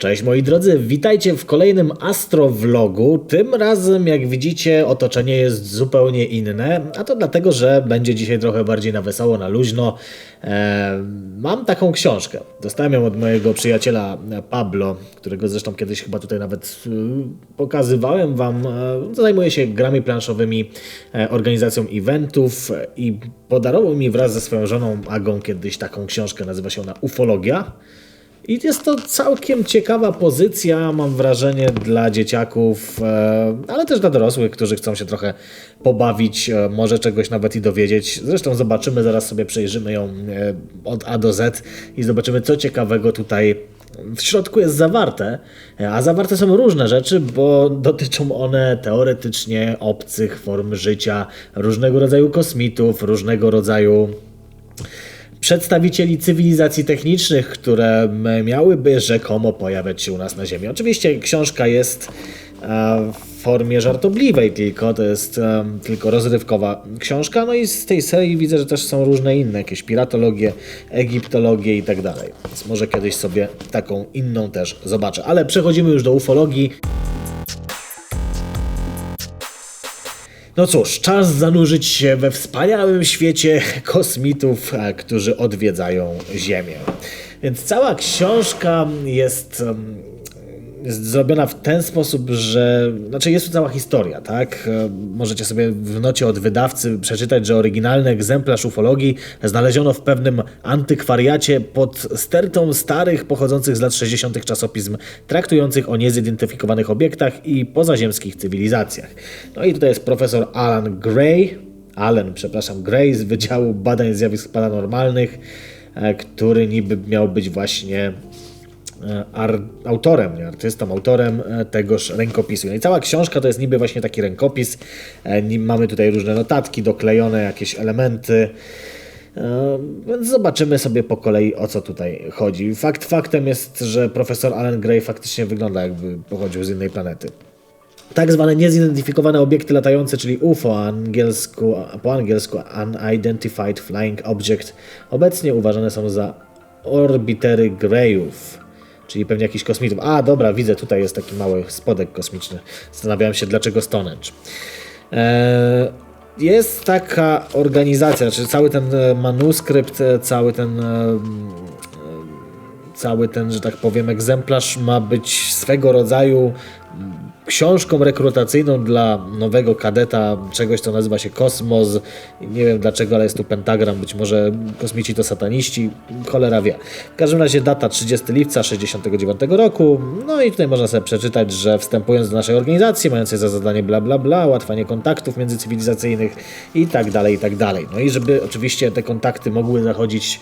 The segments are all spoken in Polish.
Cześć moi drodzy, witajcie w kolejnym Astrovlogu. Tym razem, jak widzicie, otoczenie jest zupełnie inne, a to dlatego, że będzie dzisiaj trochę bardziej na wesoło, na luźno. E, mam taką książkę. Dostałem ją od mojego przyjaciela Pablo, którego zresztą kiedyś chyba tutaj nawet y, pokazywałem wam. E, zajmuje się grami planszowymi, e, organizacją eventów e, i podarował mi wraz ze swoją żoną Agą kiedyś taką książkę, nazywa się ona Ufologia. I jest to całkiem ciekawa pozycja, mam wrażenie, dla dzieciaków, e, ale też dla dorosłych, którzy chcą się trochę pobawić, e, może czegoś nawet i dowiedzieć. Zresztą zobaczymy, zaraz sobie przejrzymy ją e, od A do Z i zobaczymy, co ciekawego tutaj w środku jest zawarte. A zawarte są różne rzeczy, bo dotyczą one teoretycznie obcych form życia, różnego rodzaju kosmitów, różnego rodzaju przedstawicieli cywilizacji technicznych, które miałyby rzekomo pojawiać się u nas na Ziemi. Oczywiście książka jest e, w formie żartobliwej tylko, to jest e, tylko rozrywkowa książka, no i z tej serii widzę, że też są różne inne, jakieś piratologie, egiptologie i tak dalej. Więc może kiedyś sobie taką inną też zobaczę. Ale przechodzimy już do ufologii. No cóż, czas zanurzyć się we wspaniałym świecie kosmitów, którzy odwiedzają Ziemię. Więc cała książka jest, jest zrobiona w ten sposób, że. Znaczy, jest tu cała historia, tak? E, Możecie sobie w nocie od wydawcy przeczytać, że oryginalny egzemplarz ufologii znaleziono w pewnym antykwariacie pod stertą starych, pochodzących z lat 60. czasopism traktujących o niezidentyfikowanych obiektach i pozaziemskich cywilizacjach. No i tutaj jest profesor Alan Gray, Allen, przepraszam, Gray z Wydziału Badań Zjawisk Paranormalnych, e, który niby miał być właśnie autorem, nie artystą, autorem e, tegoż rękopisu. No i cała książka to jest niby właśnie taki rękopis. E, Mamy tutaj różne notatki, doklejone jakieś elementy. E, Więc zobaczymy sobie po kolei o co tutaj chodzi. Fakt faktem jest, że profesor Alan Gray faktycznie wygląda jakby pochodził z innej planety. Tak zwane niezidentyfikowane obiekty latające, czyli UFO angielsku, po angielsku Unidentified Flying Object, obecnie uważane są za orbitery Greyów, czyli pewnie jakichś kosmitów. A, dobra, widzę, tutaj jest taki mały spodek kosmiczny. Zastanawiałem się, dlaczego Stonehenge. Eee, jest taka organizacja, znaczy cały ten e, manuskrypt, e, cały ten e, cały ten, że tak powiem, egzemplarz ma być swego rodzaju książką rekrutacyjną dla nowego kadeta czegoś, co nazywa się Kosmos. Nie wiem dlaczego, ale jest tu pentagram. Być może kosmici to sataniści. Cholera wie. W każdym razie data 30 lipca 69 roku. No i tutaj można sobie przeczytać, że wstępując do naszej organizacji, mającej za zadanie bla bla bla, ułatwianie kontaktów międzycywilizacyjnych i tak dalej, i tak dalej. No i żeby oczywiście te kontakty mogły zachodzić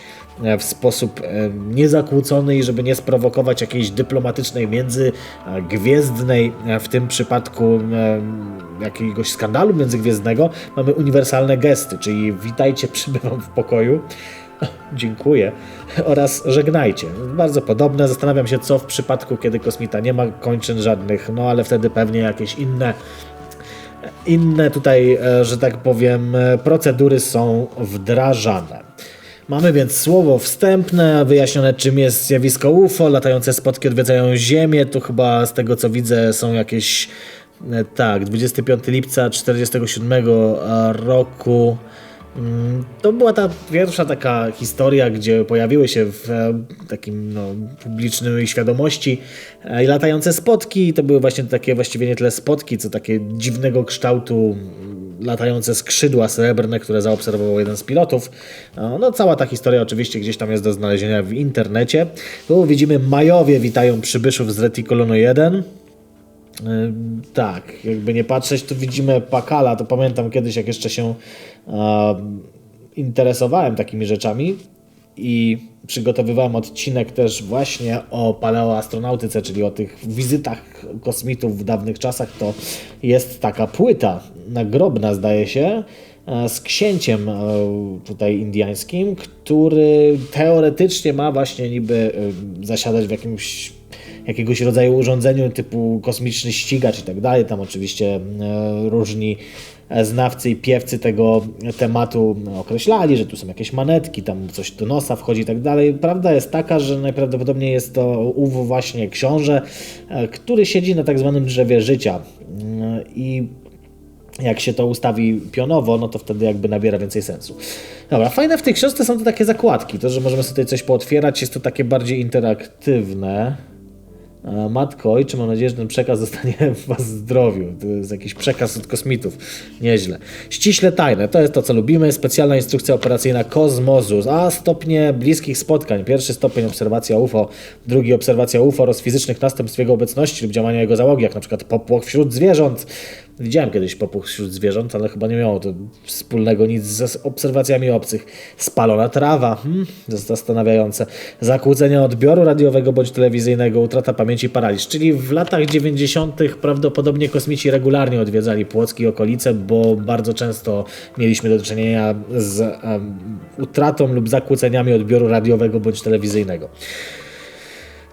w sposób e, niezakłócony i żeby nie sprowokować jakiejś dyplomatycznej międzygwiezdnej, e, w tym przypadku e, jakiegoś skandalu międzygwiezdnego, mamy uniwersalne gesty, czyli witajcie, przybywam w pokoju. Dziękuję. Oraz żegnajcie. Bardzo podobne. Zastanawiam się, co w przypadku, kiedy kosmita nie ma kończyn żadnych, no ale wtedy pewnie jakieś inne inne tutaj, e, że tak powiem, e, procedury są wdrażane. Mamy więc słowo wstępne, wyjaśnione czym jest zjawisko UFO, latające spotki odwiedzają Ziemię, tu chyba z tego co widzę są jakieś, e, tak, 25 lipca 47 roku. Mm, To była ta pierwsza taka historia, gdzie pojawiły się w e, takim no, publicznej świadomości e, latające spotki. To były właśnie takie właściwie nie tyle spotki, co takie dziwnego kształtu latające skrzydła srebrne, które zaobserwował jeden z pilotów. No, no cała ta historia oczywiście gdzieś tam jest do znalezienia w internecie. Tu widzimy Majowie witają przybyszów z Reticolono 1. Ym, Tak, jakby nie patrzeć, tu widzimy Pakala, to pamiętam kiedyś, jak jeszcze się em, interesowałem takimi rzeczami i przygotowywałem odcinek też właśnie o paleoastronautyce, czyli o tych wizytach kosmitów w dawnych czasach, to jest taka płyta nagrobna, zdaje się, e, z księciem e, tutaj indiańskim, który teoretycznie ma właśnie niby e, zasiadać w jakimś jakiegoś rodzaju urządzeniu typu kosmiczny ścigacz i tak dalej. Tam oczywiście różni znawcy i piewcy tego tematu określali, że tu są jakieś manetki, tam coś do nosa wchodzi i tak dalej. Prawda jest taka, że najprawdopodobniej jest to ów właśnie książę, który siedzi na tak zwanym drzewie życia i jak się to ustawi pionowo, no to wtedy jakby nabiera więcej sensu. Dobra, fajne w tej książce są to takie zakładki, to, że możemy sobie coś pootwierać, jest to takie bardziej interaktywne. E, Matko, ojcze, mam nadzieję, że ten przekaz zostanie w Was zdrowiu. To jest jakiś przekaz od kosmitów. Nieźle. Ściśle tajne, to jest to, co lubimy. Specjalna instrukcja operacyjna Kosmozus. A stopnie bliskich spotkań. Pierwszy stopień obserwacja UFO, drugi obserwacja UFO oraz fizycznych następstw jego obecności lub działania jego załogi, jak na przykład popłoch wśród zwierząt. Widziałem kiedyś popłoch wśród zwierząt, ale chyba nie miało to wspólnego nic z obserwacjami obcych. Spalona trawa, hmm, zastanawiające. Zakłócenia odbioru radiowego bądź telewizyjnego, utrata pamięci, paraliż. Czyli w latach 90. prawdopodobnie kosmici regularnie odwiedzali Płocki i okolice, bo bardzo często mieliśmy do czynienia z um, utratą lub zakłóceniami odbioru radiowego bądź telewizyjnego.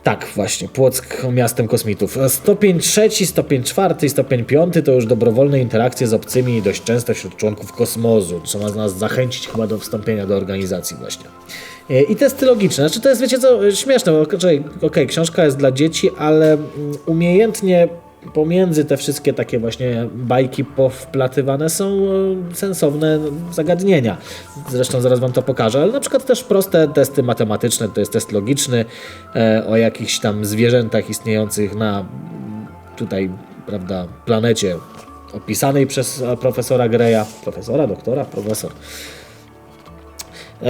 Tak, właśnie, Płock miastem kosmitów. Stopień trzeci, stopień czwarty i stopień piąty to już dobrowolne interakcje z obcymi dość często wśród członków kosmozu, co ma nas zachęcić chyba do wstąpienia do organizacji właśnie. E, I testy logiczne. Znaczy to jest, wiecie co, śmieszne, bo okej, okay, książka jest dla dzieci, ale mm, umiejętnie pomiędzy te wszystkie takie właśnie bajki powplatywane są e, sensowne zagadnienia. Zresztą zaraz Wam to pokażę, ale na przykład też proste testy matematyczne, to jest test logiczny e, o jakichś tam zwierzętach istniejących na tutaj, prawda, planecie opisanej przez profesora Greya, profesora, doktora, profesor,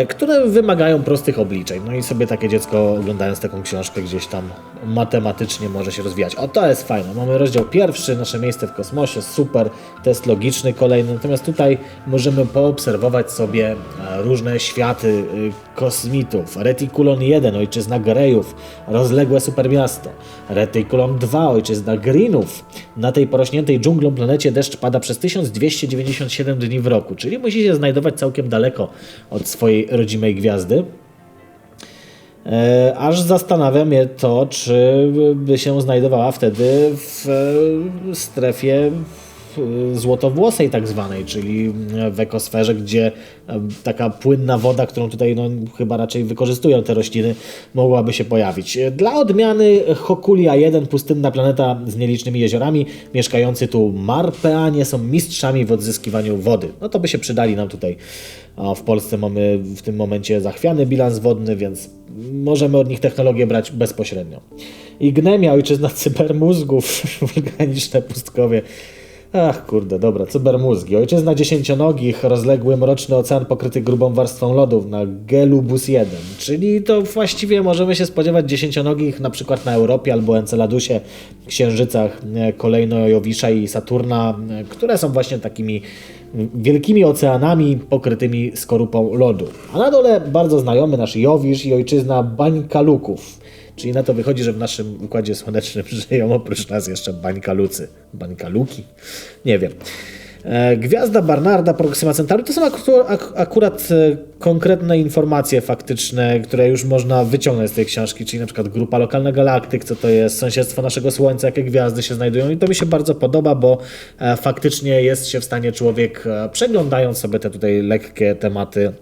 które wymagają prostych obliczeń. No i sobie takie dziecko oglądając taką książkę gdzieś tam matematycznie może się rozwijać. O, to jest fajne. Mamy rozdział pierwszy, nasze miejsce w kosmosie, super, test logiczny kolejny. Natomiast tutaj możemy poobserwować sobie e, różne światy y, kosmitów. Retikulon 1, ojczyzna Grejów, rozległe supermiasto. Retikulon 2, ojczyzna Greenów. Na tej porośniętej dżunglą planecie deszcz pada przez 1297 dni w roku, czyli musi się znajdować całkiem daleko od swojej rodzimej gwiazdy. E, aż zastanawia mnie to, czy by się znajdowała wtedy w strefie złotowłosej tak zwanej, czyli w ekosferze, gdzie taka płynna woda, którą tutaj no, chyba raczej wykorzystują te rośliny, mogłaby się pojawić. Dla odmiany Hokulia 1, pustynna planeta z nielicznymi jeziorami, mieszkający tu Marpeanie są mistrzami w odzyskiwaniu wody. No to by się przydali nam tutaj. W Polsce mamy w tym momencie zachwiany bilans wodny, więc możemy od nich technologię brać bezpośrednio. Ignemia, ojczyzna cybermózgów, wulkaniczne pustkowie, Ach, kurde, dobra, cybermózgi. Ojczyzna dziesięcionogich, rozległy mroczny ocean pokryty grubą warstwą lodów na Gelubus 1. Czyli to właściwie możemy się spodziewać dziesięcionogich na przykład na Europie albo Enceladusie, Księżycach e, kolejno Jowisza i Saturna, e, które są właśnie takimi wielkimi oceanami pokrytymi skorupą lodu. A na dole bardzo znajomy nasz Jowisz i ojczyzna Bańkaluków. Czyli na to wychodzi, że w naszym układzie słonecznym żyją oprócz nas jeszcze bańkalucy. Bańkaluki? Nie wiem. E, gwiazda Barnarda, Proxima Centauri to są akurat e, konkretne informacje faktyczne, które już można wyciągnąć z tej książki, czyli na przykład grupa lokalna galaktyk, co to jest, sąsiedztwo naszego Słońca, jakie gwiazdy się znajdują i to mi się bardzo podoba, bo e, faktycznie jest się w stanie człowiek, przeglądając sobie te tutaj lekkie tematy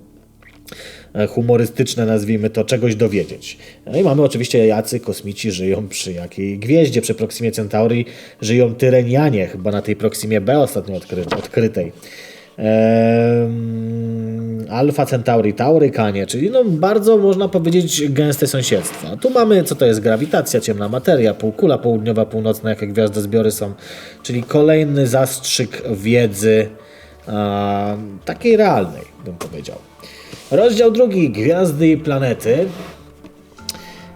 humorystyczne, nazwijmy to, czegoś dowiedzieć. No i mamy oczywiście, jacy kosmici żyją przy jakiej gwieździe, przy Proximie Centauri żyją Tyrenianie, chyba na tej Proximie B ostatnio odkry odkrytej. Eee, Alfa Centauri, Taurykanie, czyli no bardzo można powiedzieć gęste sąsiedztwa. Tu mamy, co to jest grawitacja, ciemna materia, półkula południowa, północna, jakie gwiazdozbiory są, czyli kolejny zastrzyk wiedzy takiej realnej, bym powiedział. Rozdział drugi, Gwiazdy i planety.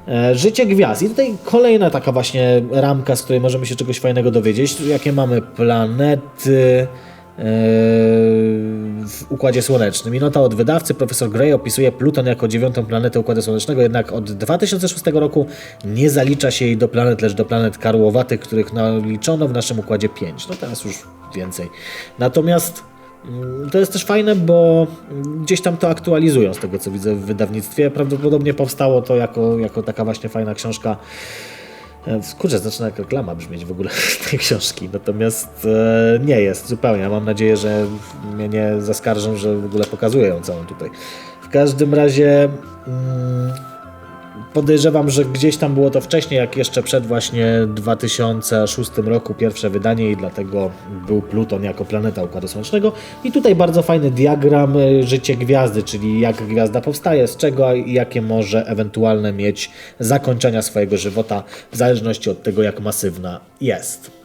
E, życie gwiazd. I tutaj kolejna taka właśnie ramka, z której możemy się czegoś fajnego dowiedzieć. Jakie mamy planety e, w Układzie Słonecznym. I nota od wydawcy, profesor Gray opisuje Pluton jako dziewiątą planetę Układu Słonecznego, jednak od 2006 roku nie zalicza się jej do planet, lecz do planet karłowatych, których naliczono w naszym Układzie 5. No teraz już więcej. Natomiast to jest też fajne, bo gdzieś tam to aktualizują z tego co widzę w wydawnictwie. Prawdopodobnie powstało to jako, jako taka właśnie fajna książka E, Kurczę, zaczyna jak reklama brzmieć w ogóle tej książki, natomiast e, nie jest zupełnie. Ja mam nadzieję, że mnie nie zaskarżą, że w ogóle pokazuję ją całą tutaj. W każdym razie mm, podejrzewam, że gdzieś tam było to wcześniej, jak jeszcze przed właśnie 2006 roku pierwsze wydanie i dlatego był Pluton jako planeta Układu Słonecznego. I tutaj bardzo fajny diagram y, życie gwiazdy, czyli jak gwiazda powstaje, z czego i jakie może ewentualne mieć zakończenia swojego żywota w zależności od tego, jak masywna jest.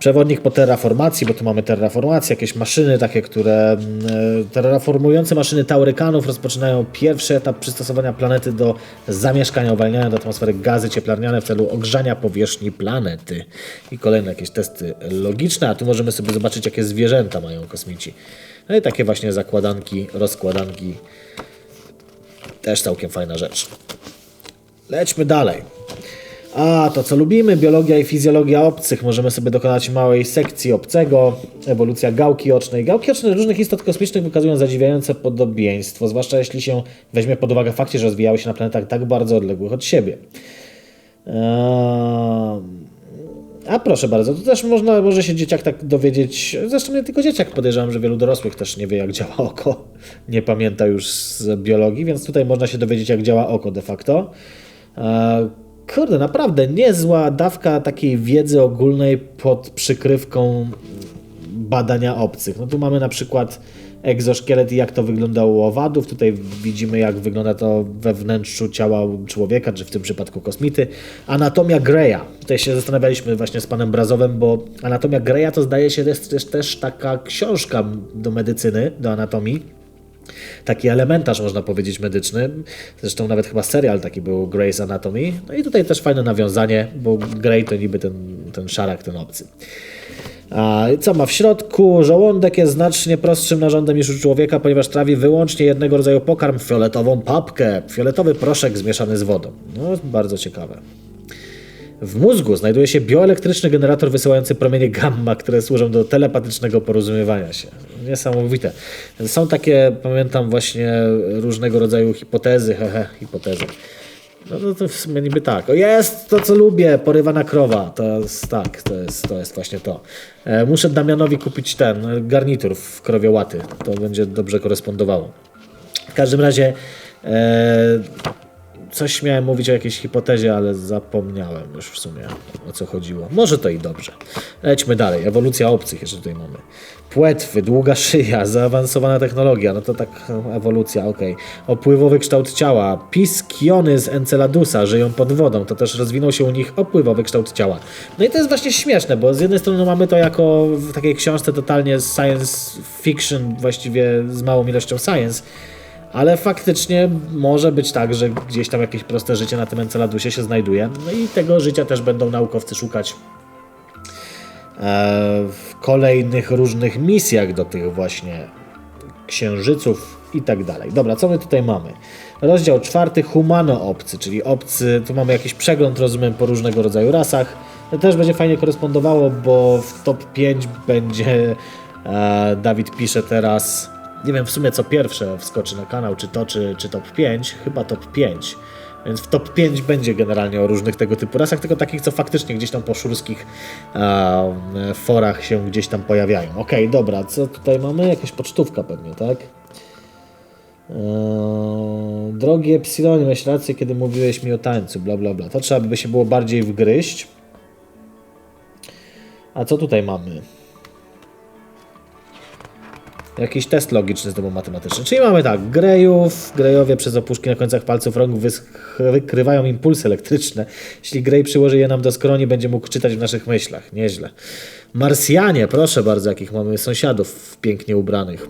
Przewodnik po terraformacji, bo tu mamy terraformację, jakieś maszyny takie, które mm, e, terraformujące maszyny taurykanów rozpoczynają pierwszy etap przystosowania planety do zamieszkania, uwalniania do atmosfery gazy cieplarniane w celu ogrzania powierzchni planety. I kolejne jakieś testy logiczne, a tu możemy sobie zobaczyć, jakie zwierzęta mają kosmici. No i takie właśnie zakładanki, rozkładanki. Też całkiem fajna rzecz. Lećmy dalej. A, to co lubimy, biologia i fizjologia obcych. Możemy sobie dokonać małej sekcji obcego. Ewolucja gałki ocznej. Gałki oczne różnych istot kosmicznych wykazują zadziwiające podobieństwo, zwłaszcza jeśli się weźmie pod uwagę fakt, że rozwijały się na planetach tak bardzo odległych od siebie. A proszę bardzo, to też można, może się dzieciak tak dowiedzieć, zresztą nie tylko dzieciak, podejrzewam, że wielu dorosłych też nie wie jak działa oko, nie pamięta już z biologii, więc tutaj można się dowiedzieć jak działa oko de facto. Kurde, naprawdę niezła dawka takiej wiedzy ogólnej pod przykrywką badania obcych. No tu mamy na przykład egzoszkielet i jak to wygląda u owadów. Tutaj widzimy, jak wygląda to we wnętrzu ciała człowieka, czy w tym przypadku kosmity. Anatomia Greya. Tutaj się zastanawialiśmy właśnie z panem Brazowem, bo Anatomia Greya to zdaje się jest też, też taka książka do medycyny, do anatomii taki elementarz, można powiedzieć, medyczny. Zresztą nawet chyba serial taki był Grey's Anatomy. No i tutaj też fajne nawiązanie, bo Grey to niby ten, ten szarak, ten obcy. A co ma w środku? Żołądek jest znacznie prostszym narządem niż u człowieka, ponieważ trawi wyłącznie jednego rodzaju pokarm, fioletową papkę, fioletowy proszek zmieszany z wodą. No, bardzo ciekawe. W mózgu znajduje się bioelektryczny generator wysyłający promienie gamma, które służą do telepatycznego porozumiewania się. Niesamowite. Są takie, pamiętam, właśnie różnego rodzaju hipotezy, hehe, hipotezy. No, no to w sumie niby tak. O jest to, co lubię, porywana krowa. To jest tak, to jest, to jest właśnie to. E, muszę Damianowi kupić ten garnitur w krowie łaty. To będzie dobrze korespondowało. W każdym razie e, coś miałem mówić o jakiejś hipotezie, ale zapomniałem już w sumie o co chodziło. Może to i dobrze. Lećmy dalej. Ewolucja obcych jeszcze tutaj mamy. Płetwy, długa szyja, zaawansowana technologia, no to tak ewolucja, ok. Opływowy kształt ciała. Piskiony z Enceladusa żyją pod wodą, to też rozwinął się u nich opływowy kształt ciała. No i to jest właśnie śmieszne, bo z jednej strony mamy to jako w takiej książce totalnie science fiction, właściwie z małą ilością science, ale faktycznie może być tak, że gdzieś tam jakieś proste życie na tym Enceladusie się znajduje. No i tego życia też będą naukowcy szukać e, w kolejnych różnych misjach do tych właśnie księżyców i tak dalej. Dobra, co my tutaj mamy? Rozdział czwarty, humano-obcy, czyli obcy, tu mamy jakiś przegląd, rozumiem, po różnego rodzaju rasach. To też będzie fajnie korespondowało, bo w top 5 będzie, e, Dawid pisze teraz, nie wiem w sumie co pierwsze wskoczy na kanał, czy to, czy, czy top 5, chyba top 5. Więc w top 5 będzie generalnie o różnych tego typu rasach, tylko takich, co faktycznie gdzieś tam po szurskich e, forach się gdzieś tam pojawiają. Ok, dobra, co tutaj mamy? Jakaś pocztówka pewnie, tak? Eee, drogie Epsilonie, miałeś rację, kiedy mówiłeś mi o tańcu, bla bla bla. To trzeba by się było bardziej wgryźć. A co tutaj mamy? Jakiś test logiczny znowu matematyczny. Czyli mamy tak, grejów, grejowie przez opuszki na końcach palców rąk wykrywają impulsy elektryczne. Jeśli grej przyłoży je nam do skroni, będzie mógł czytać w naszych myślach. Nieźle. Marsjanie, proszę bardzo, jakich mamy sąsiadów pięknie ubranych.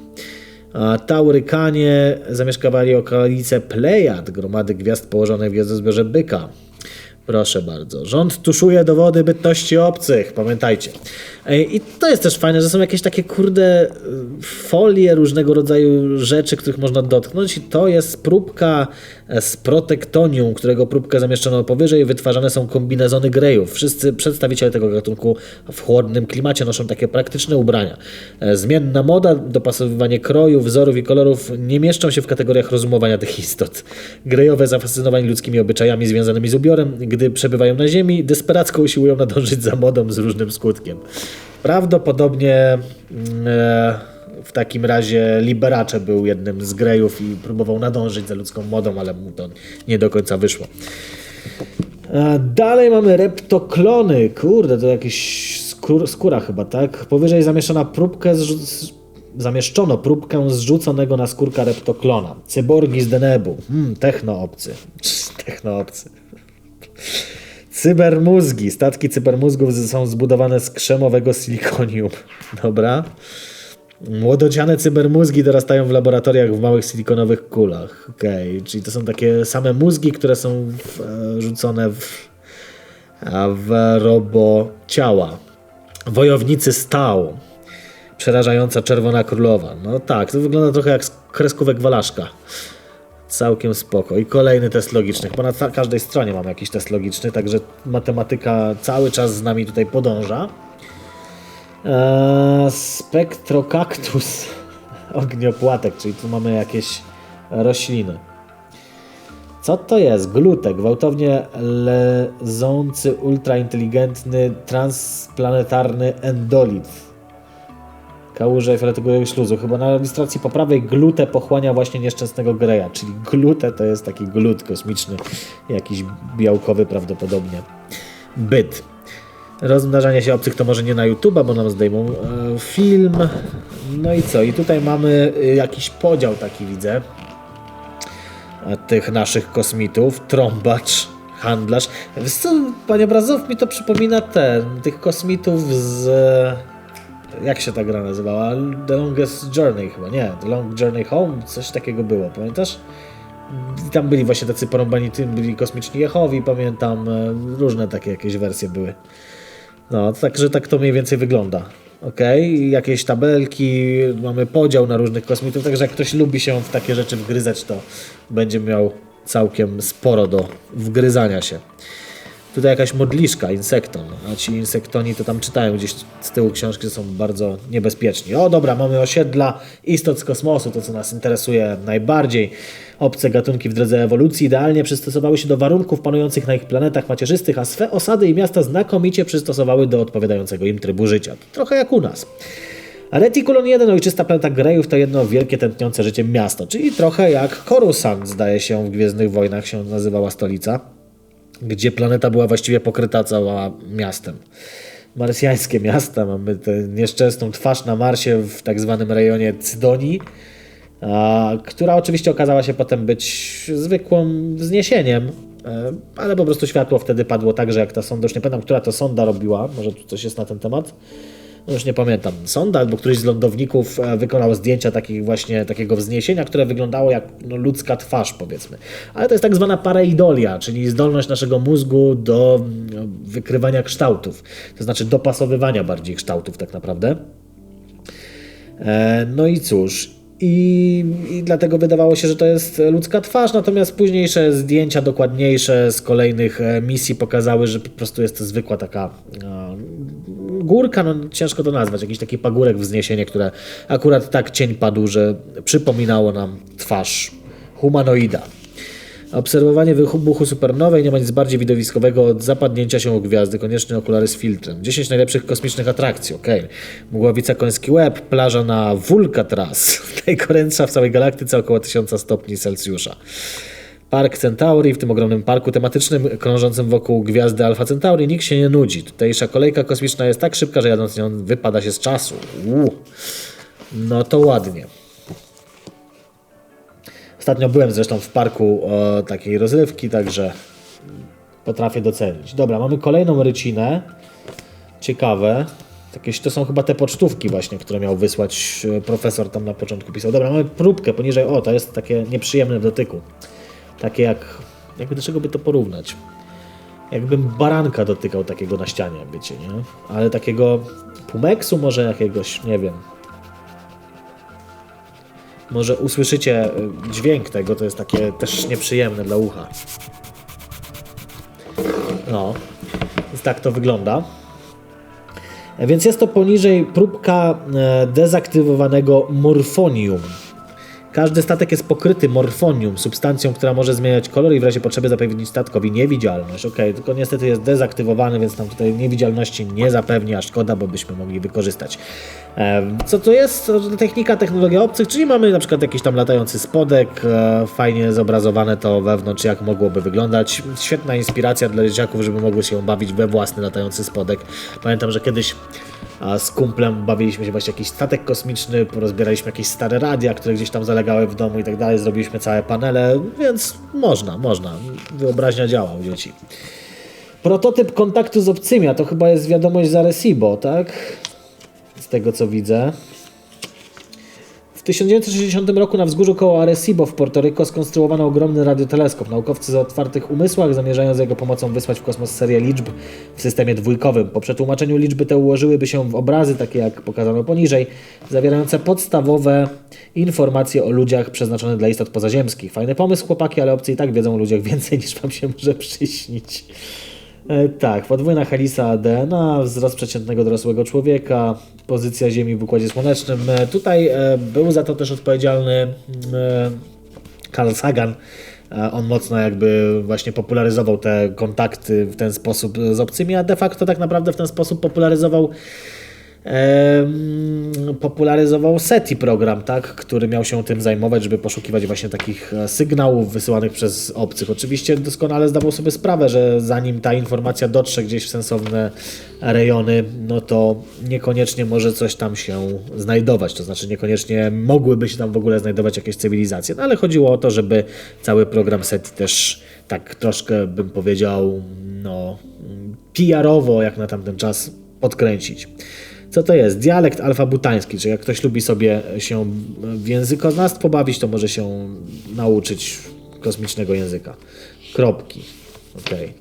Taurykanie zamieszkawali okolice Plejad, gromady gwiazd położonej w gwiazdozbiorze Byka. Proszę bardzo. Rząd tuszuje dowody bytności obcych, pamiętajcie. I to jest też fajne, że są jakieś takie kurde y, folie różnego rodzaju rzeczy, których można dotknąć i to jest próbka z protektonium, którego próbkę zamieszczono powyżej. Wytwarzane są kombinezony grejów. Wszyscy przedstawiciele tego gatunku w chłodnym klimacie noszą takie praktyczne ubrania. E, zmienna moda, dopasowywanie kroju, wzorów i kolorów nie mieszczą się w kategoriach rozumowania tych istot. Grejowe zafascynowani ludzkimi obyczajami związanymi z ubiorem, gdy przebywają na Ziemi, desperacko usiłują nadążyć za modą z różnym skutkiem. Prawdopodobnie mm, e, w takim razie Liberace był jednym z grejów i próbował nadążyć za ludzką modą, ale mu to nie do końca wyszło. E, Dalej mamy reptoklony. Kurde, to jakieś skór, skóra chyba, tak? Powyżej zamieszczona próbkę z, zamieszczono próbkę zrzuconego na skórka reptoklona. Cyborgi z Denebu. Hmm, technoobcy. technoobcy. Cybermózgi. Statki cybermózgów są zbudowane z krzemowego silikonium. Dobra. Młodociane cybermózgi dorastają w laboratoriach w małych silikonowych kulach. Okej, czyli to są takie same mózgi, które są w, e, rzucone w, w robociała. Wojownicy stał. Przerażająca czerwona królowa. No tak, to wygląda trochę jak z kreskówek Walaszka. Całkiem spoko. I kolejny test logiczny. Chyba na każdej stronie mamy jakiś test logiczny, także matematyka cały czas z nami tutaj podąża. Eee, spektrokaktus ogniopłatek, czyli tu mamy jakieś rośliny. Co to jest? Glutek, gwałtownie lezący, ultrainteligentny, transplanetarny endolit. Kałuże fioletowego śluzu. Chyba na ilustracji po prawej glutę pochłania właśnie nieszczęsnego Greya, czyli glutę to jest taki glut kosmiczny, jakiś białkowy prawdopodobnie. Byt. Rozmnażanie się obcych to może nie na YouTube'a, bo nam zdejmą e, film. No i co? I tutaj mamy e, jakiś podział taki widzę e, tych naszych kosmitów. Trąbacz, handlarz. Wiesz co, panie Brazow, mi to przypomina ten, tych kosmitów z... Jak się ta gra nazywała? The Longest Journey chyba, nie. The Long Journey Home? Coś takiego było, pamiętasz? I tam byli właśnie tacy porąbani tym, byli kosmiczni Jehowi, pamiętam, różne takie jakieś wersje były. No, także tak to mniej więcej wygląda. Ok, jakieś tabelki, mamy podział na różnych kosmitów, także jak ktoś lubi się w takie rzeczy wgryzać, to będzie miał całkiem sporo do wgryzania się. Tutaj jakaś modliszka, insekton, a ci insektoni to tam czytają gdzieś z tyłu książki, że są bardzo niebezpieczni. O dobra, mamy osiedla istot z kosmosu, to co nas interesuje najbardziej. Obce gatunki w drodze ewolucji idealnie przystosowały się do warunków panujących na ich planetach macierzystych, a swe osady i miasta znakomicie przystosowały do odpowiadającego im trybu życia. Trochę jak u nas. Reticulon 1, ojczysta planeta Greyów, to jedno wielkie, tętniące życiem miasto, czyli trochę jak Coruscant, zdaje się, w Gwiezdnych Wojnach się nazywała stolica gdzie planeta była właściwie pokryta cała miastem. Marsjańskie miasta, mamy tę nieszczęsną twarz na Marsie w tak zwanym rejonie Cydonii, a, która oczywiście okazała się potem być zwykłym wzniesieniem, e, ale po prostu światło wtedy padło tak, że jak ta sonda, już nie pamiętam, która to sonda robiła, może tu coś jest na ten temat, już nie pamiętam, sonda albo któryś z lądowników e, wykonał zdjęcia takich właśnie, takiego wzniesienia, które wyglądało jak no, ludzka twarz powiedzmy. Ale to jest tak zwana pareidolia, czyli zdolność naszego mózgu do mm, wykrywania kształtów, to znaczy dopasowywania bardziej kształtów tak naprawdę. E, No i cóż, i, i dlatego wydawało się, że to jest ludzka twarz, natomiast późniejsze zdjęcia dokładniejsze z kolejnych e, misji pokazały, że po prostu jest to zwykła taka górka, no ciężko to nazwać, jakiś taki pagórek wzniesienie, które akurat tak cień padł, że przypominało nam twarz humanoida. Obserwowanie wybuchu supernowej nie ma nic bardziej widowiskowego od zapadnięcia się u gwiazdy, koniecznie okulary z filtrem. 10 najlepszych kosmicznych atrakcji, okej. Mgławica koński łeb, plaża na Vulcatras, najgorętsza w całej galaktyce około 1000 stopni Celsjusza. Park Centauri, w tym ogromnym parku tematycznym krążącym wokół gwiazdy Alpha Centauri, nikt się nie nudzi. Tutejsza kolejka kosmiczna jest tak szybka, że jadąc nią wypada się z czasu. Uuu. No to ładnie. Ostatnio byłem zresztą w parku e, takiej rozrywki, także potrafię docenić. Dobra, mamy kolejną rycinę. Ciekawe. Jakieś, to są chyba te pocztówki właśnie, które miał wysłać e, profesor tam na początku pisał. Dobra, mamy próbkę poniżej. O, to jest takie nieprzyjemne w dotyku. Takie jak... Jakby do czego by to porównać? Jakbym baranka dotykał takiego na ścianie, wiecie, nie? Ale takiego pumeksu może jakiegoś, nie wiem. Może usłyszycie y, dźwięk tego, to jest takie też nieprzyjemne dla ucha. No, więc tak to wygląda. E, Więc jest to poniżej próbka e, dezaktywowanego morfonium. Każdy statek jest pokryty morfonium, substancją, która może zmieniać kolor i w razie potrzeby zapewnić statkowi niewidzialność. Ok, tylko niestety jest dezaktywowany, więc nam tutaj niewidzialności nie zapewni, a szkoda, bo byśmy mogli wykorzystać. E, Co to jest? Technika, technologia obcych, czyli mamy na przykład jakiś tam latający spodek, e, fajnie zobrazowane to wewnątrz, jak mogłoby wyglądać. Świetna inspiracja dla dzieciaków, żeby mogły się bawić we własny latający spodek. Pamiętam, że kiedyś z kumplem bawiliśmy się właśnie jakiś statek kosmiczny, porozbieraliśmy jakieś stare radia, które gdzieś tam zalegały w domu i tak dalej, zrobiliśmy całe panele, więc można, można. Wyobraźnia działa u dzieci. Prototyp kontaktu z obcymi, a to chyba jest wiadomość z Arecibo, tak? Z tego co widzę. W 1960 roku na wzgórzu koło Arecibo w Porto Rico skonstruowano ogromny radioteleskop. Naukowcy o otwartych umysłach zamierzają z jego pomocą wysłać w kosmos serię liczb w systemie dwójkowym. Po przetłumaczeniu liczby te ułożyłyby się w obrazy, takie jak pokazano poniżej, zawierające podstawowe informacje o ludziach przeznaczone dla istot pozaziemskich. Fajny pomysł, chłopaki, ale obcy i tak wiedzą o ludziach więcej niż wam się może przyśnić. E, Tak, podwójna helisa DNA, wzrost przeciętnego dorosłego człowieka, pozycja Ziemi w Układzie Słonecznym. E, Tutaj e, był za to też odpowiedzialny Carl Sagan. On mocno jakby właśnie popularyzował te kontakty w ten sposób z obcymi, a de facto tak naprawdę w ten sposób popularyzował popularyzował SETI program, tak, który miał się tym zajmować, żeby poszukiwać właśnie takich e, sygnałów wysyłanych przez obcych. Oczywiście doskonale zdawał sobie sprawę, że zanim ta informacja dotrze gdzieś w sensowne rejony, no to niekoniecznie może coś tam się znajdować, to znaczy niekoniecznie mogłyby się tam w ogóle znajdować jakieś cywilizacje, no ale chodziło o to, żeby cały program SETI też tak troszkę bym powiedział, no PR-owo jak na tamten czas podkręcić. Co to jest? Dialekt alfabutański, czyli jak ktoś lubi sobie się w językoznawstwo bawić, to może się nauczyć kosmicznego języka. Kropki. Okej.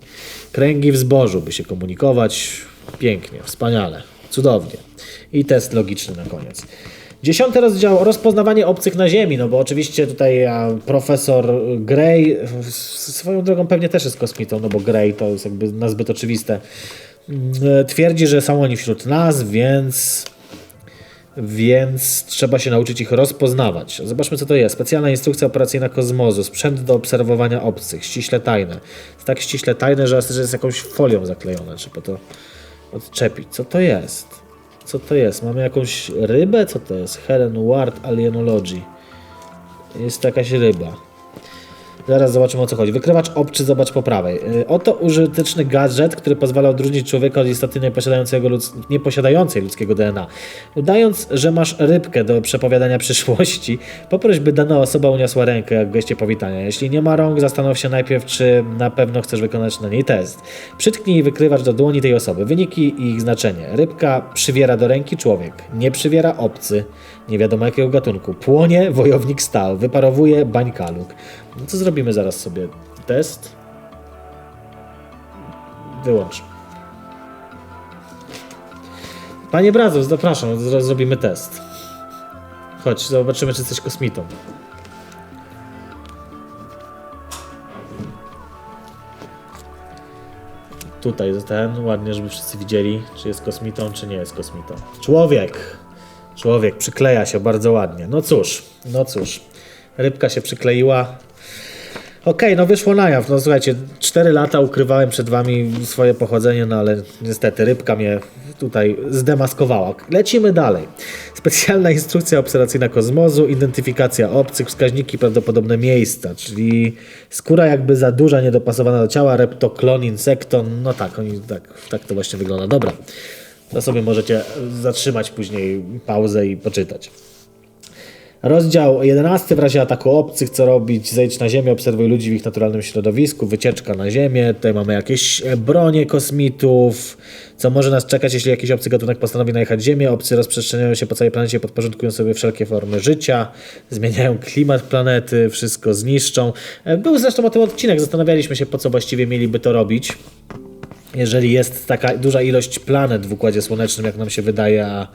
Kręgi w zbożu, by się komunikować. Pięknie, wspaniale, cudownie. I test logiczny na koniec. Dziesiąty rozdział, rozpoznawanie obcych na Ziemi, no bo oczywiście tutaj profesor Gray, swoją drogą pewnie też jest kosmitą, no bo Gray to jest jakby nazbyt oczywiste, twierdzi, że są oni wśród nas, więc więc trzeba się nauczyć ich rozpoznawać. Zobaczmy, co to jest. Specjalna instrukcja operacyjna kosmosu, sprzęt do obserwowania obcych, ściśle tajne. Tak ściśle tajne, że aż jest jakąś folią zaklejone. Trzeba to odczepić. Co to jest? Co to jest? Mamy jakąś rybę? Co to jest? Helen Ward Alienology. Jest to jakaś ryba. Zaraz zobaczymy o co chodzi. Wykrywacz obczy, zobacz po prawej. Yy, Oto użyteczny gadżet, który pozwala odróżnić człowieka od istoty nieposiadającego ludz... nieposiadającej ludzkiego DNA. Udając, że masz rybkę do przepowiadania przyszłości, poproś, by dana osoba uniosła rękę jak w geście powitania. Jeśli nie ma rąk, zastanów się najpierw, czy na pewno chcesz wykonać na niej test. Przytknij wykrywacz do dłoni tej osoby. Wyniki i ich znaczenie. Rybka przywiera do ręki człowiek. Nie przywiera obcy. Nie wiadomo jakiego gatunku. Płonie wojownik stal. Wyparowuje bańkaluk. No co zrobimy zaraz sobie? Test? Wyłącz. Panie Brazos, zapraszam, zaraz zrobimy test. Chodź, zobaczymy, czy jesteś kosmitą. Tutaj ten, ładnie, żeby wszyscy widzieli, czy jest kosmitą, czy nie jest kosmitą. Człowiek! Człowiek, przykleja się bardzo ładnie. No cóż, no cóż. Rybka się przykleiła. Okej, no wyszło na jaw. No słuchajcie, 4 lata ukrywałem przed wami swoje pochodzenie, no ale niestety rybka mnie tutaj zdemaskowała. Lecimy dalej. Specjalna instrukcja obserwacyjna kosmosu, identyfikacja obcych, wskaźniki, prawdopodobne miejsca, czyli skóra jakby za duża, niedopasowana do ciała, reptoklon, insekton, no tak, oni, tak, tak to właśnie wygląda. Dobra, to sobie możecie zatrzymać później pauzę i poczytać. Rozdział 11. W razie ataku obcych, co robić? Zejdź na ziemię, obserwuj ludzi w ich naturalnym środowisku, wycieczka na ziemię. Tutaj mamy jakieś e, bronie kosmitów, co może nas czekać, jeśli jakiś obcy gatunek postanowi najechać ziemię. Obcy rozprzestrzeniają się po całej planecie podporządkują sobie wszelkie formy życia, zmieniają klimat planety, wszystko zniszczą. E, Był zresztą o tym odcinek, zastanawialiśmy się, po co właściwie mieliby to robić jeżeli jest taka duża ilość planet w Układzie Słonecznym, jak nam się wydaje, a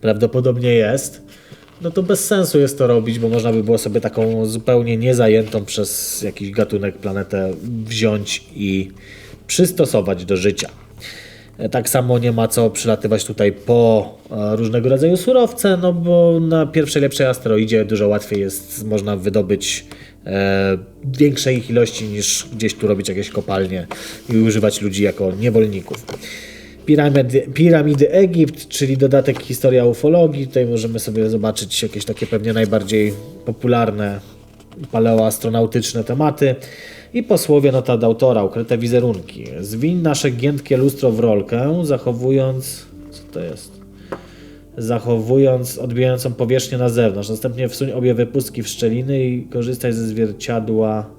prawdopodobnie jest, no to bez sensu jest to robić, bo można by było sobie taką zupełnie niezajętą przez jakiś gatunek planetę wziąć i przystosować do życia. E, Tak samo nie ma co przylatywać tutaj po e, różnego rodzaju surowce, no bo na pierwszej lepszej asteroidzie dużo łatwiej jest, można wydobyć e, większej ich ilości niż gdzieś tu robić jakieś kopalnie i używać ludzi jako niewolników. Piramidy, piramidy Egipt, czyli dodatek historia ufologii. Tutaj możemy sobie zobaczyć jakieś takie pewnie najbardziej popularne paleoastronautyczne tematy. I posłowie nota od autora, ukryte wizerunki. Zwiń nasze giętkie lustro w rolkę, zachowując... Co to jest? Zachowując odbijającą powierzchnię na zewnątrz. Następnie wsuń obie wypustki w szczeliny i korzystaj ze zwierciadła...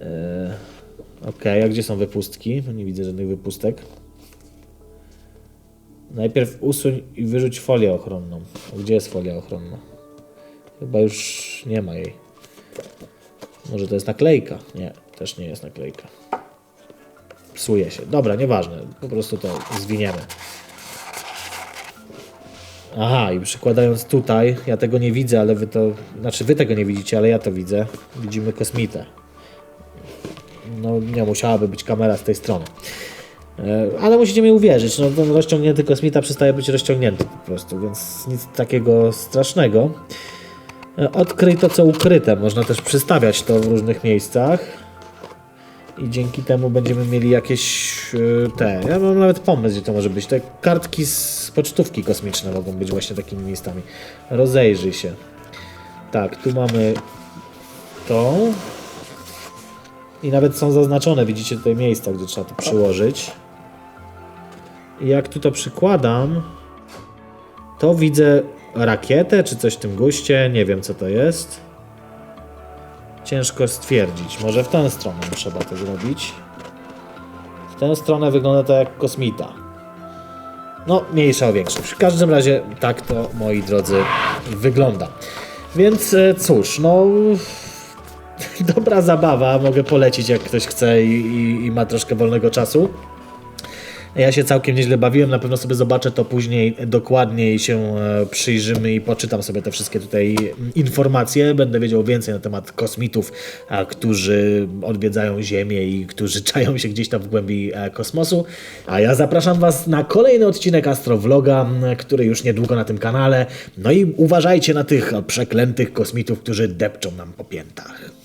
E... Okej, a gdzie są wypustki? Nie widzę żadnych wypustek. Najpierw usuń i wyrzuć folię ochronną. Gdzie jest folia ochronna? Chyba już nie ma jej. Może to jest naklejka? Nie, też nie jest naklejka. Psuje się. Dobra, nieważne. Po prostu to zwiniemy. Aha, i przykładając tutaj, ja tego nie widzę, ale wy to. Znaczy, wy tego nie widzicie, ale ja to widzę. Widzimy kosmitę. No, nie musiałaby być kamera z tej strony. E, Ale musicie mi uwierzyć, no ten rozciągnięty kosmita przestaje być rozciągnięty po prostu, więc nic takiego strasznego. E, Odkryj to, co ukryte. Można też przystawiać to w różnych miejscach. I dzięki temu będziemy mieli jakieś e, te. Ja mam nawet pomysł, gdzie to może być. Te kartki z pocztówki kosmiczne mogą być właśnie takimi miejscami. Rozejrzyj się. Tak, tu mamy to. I nawet są zaznaczone, widzicie tutaj miejsca, gdzie trzeba to przyłożyć. Jak tu to przykładam, to widzę rakietę czy coś w tym guście. Nie wiem co to jest. Ciężko stwierdzić. Może w tę stronę trzeba to zrobić. W tę stronę wygląda to jak kosmita. No, mniejsza o większość. W każdym razie tak to, moi drodzy, wygląda. Więc e, cóż, no dobra zabawa, mogę polecić jak ktoś chce i, i, i ma troszkę wolnego czasu. Ja się całkiem nieźle bawiłem, na pewno sobie zobaczę to później dokładniej się e, przyjrzymy i poczytam sobie te wszystkie tutaj informacje. Będę wiedział więcej na temat kosmitów, którzy odwiedzają Ziemię i którzy czają się gdzieś tam w głębi e, kosmosu. A ja zapraszam Was na kolejny odcinek Astrovloga, który już niedługo na tym kanale. No i uważajcie na tych przeklętych kosmitów, którzy depczą nam po piętach.